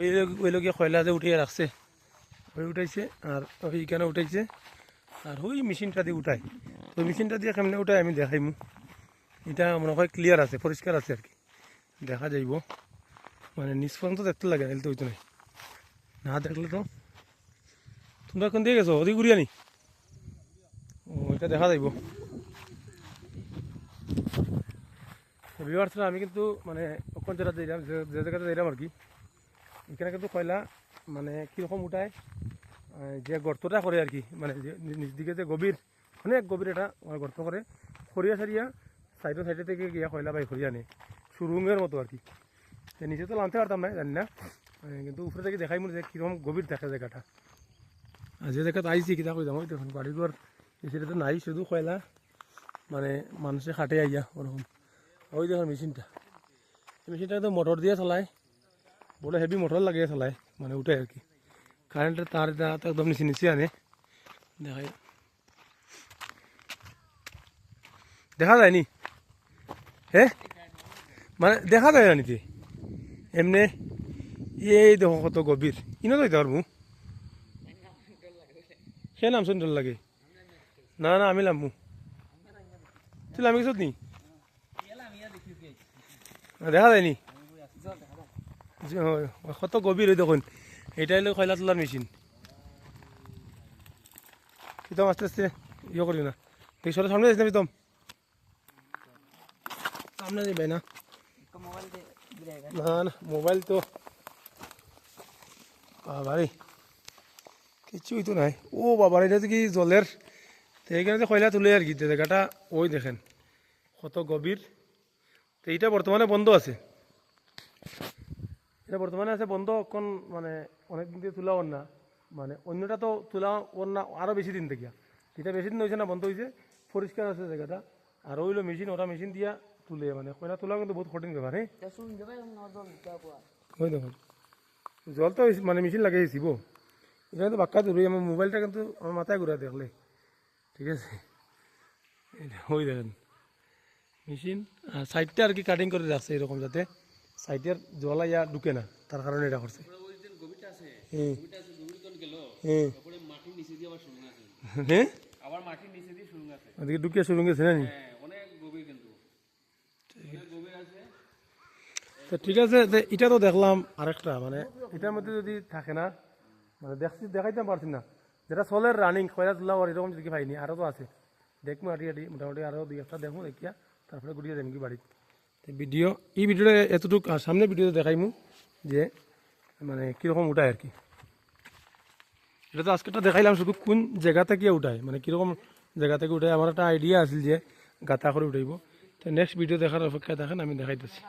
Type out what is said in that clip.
ওই লোক- কয়লা যে উঠিয়ে রাখছে, ওই উঠাইছে আর ওইখানে উঠাইছে, আর ওই মেশিনটা দিয়ে উঠায়। তো মেশিনটা দিয়ে কেমনে উঠায় আমি দেখাইমু। এটা মনে হয় ক্লিয়ার আছে, পরিষ্কার আছে আর কি। দেখা যাইব। মানে নিচ পর্যন্ত দেখতে লাগে নাহলে তো নাই। না দেখলে তো। তোমরা কোন দিয়ে গেছো? ওদিকে ঘুরিয়া নি? ও দেখা যাইব। ভিউয়ার্সরা আমি কিন্তু মানে কোন জায়গাতে যাইলাম যে জায়গাতে যাইলাম আর কি। এখানে কিন্তু কয়লা মানে কীরকম উঠায় যে গর্তটা করে আর কি মানে যে নি- নিচ দিকে যে গভীর অনেক গভীর এটা গর্ত করে খরিয়া সারিয়া সাইডে সাইডে থেকে গিয়া কয়লা বাই খরিয়া আনে। সুরুঙের মতো আর কি। নিচে তো নামতে পারতাম না জানি না। কিন্তু উপরে থেকে দেখাই মনে যে কীরকম গভীর থাকে জায়গাটা আর যে জায়গাতে আইছি কিতা কই ওই দেখুন বাড়িঘর এসে তো নাই, শুধু কয়লা মানে মানুষে খাটে আইয়া ওরকম ওই দেখুন মেশিনটা মেশিনটা তো মোটর দিয়ে চালায়। বলে হেভি মোটর লাগিয়ে চালায় মানে উঠে আর কি। কারেন্টের তার তো একদম নিচে নিচে আনে। দেখাই। দেখা যায়নি হে? মানে দেখা যায় না নিতে এমনি এই দেখো কত গভীর ইনো যাইতে পারব সে নাম সুন্দর লাগে। না না আমি লামু। তুই লামি গেছত নি? দেখা যায়নি যে হয়, কত গভীর দেখুন। এটাই হলো কয়লা তোলার মেশিন প্রীতম আস্তে আস্তে ইয়ে করি না। দেখি সরে সামনে যাইস না প্রীতম সামনে যাবে না। না না মোবাইল তো বাবারে কিছুই তো নাই। ও বাবার এটা কি জলের তো কয়লা তুলে আর কি জায়গাটা ওই দেখেন। কত গভীর তো এইটা বর্তমানে বন্ধ আছে। এটা বর্তমানে আছে বন্ধ কোন মানে অনেক দিন থেকে তোলা ওর না মানে অন্যটা তো তোলা ওর না আরও বেশি দিন থেকে। এটা বেশি দিন হয়েছে না বন্ধ হয়েছে। পরিষ্কার আছে জায়গাটা। আর ওইলো মেশিন ওটা মেশিন দিয়া তুলে মানে কয়লা তোলা কিন্তু বহুত কঠিন ব্যাপার হ্যাঁ? ওই দেখুন জল তো মানে মেশিন লাগিয়ে দিব এখানে তো বাক্কা দূরে আমার মোবাইলটা কিন্তু আমার মাথায় ঘুরা দেখলে ঠিক আছে? এটা ওই দেখেন। মেশিন আর সাইডটা আর কি কাটিং করে রাখছে এরকম যাতে। সাইডের জল ইয়া ঢুকে না তার কারণে এটা করছে। হ্যাঁ। শুরু গেছে না? হ্যাঁ। আছে। তো ঠিক আছে এটা তো দেখলাম আরেকটা মানে এটার মধ্যে যদি থাকে না মানে দেখছি দেখাইতে পারছি না। যেটা চলের রানিং খয়রা তোলা আর এরকম যদি পাইনি আরও তো আছে। দেখব আটি আটি মোটামুটি আরও দুই একটা দেখব দেখিয়া তারপরে যাম কি বাড়িতে। ভিডিও, এই ভিডিওটা এতটুকু সামনে ভিডিওতে দেখাইমু যে মানে কীরকম উঠায় আর কি। এটা তো আজকেটা দেখাইলাম শুধু কোন জায়গা থেকে উঠায় মানে কীরকম জায়গা থেকে উঠায়। আমার একটা আইডিয়া আছিল যে গাতা করে উঠাইব। তো নেক্সট ভিডিও দেখার অপেক্ষায় দেখেন আমি দেখাইতেছি।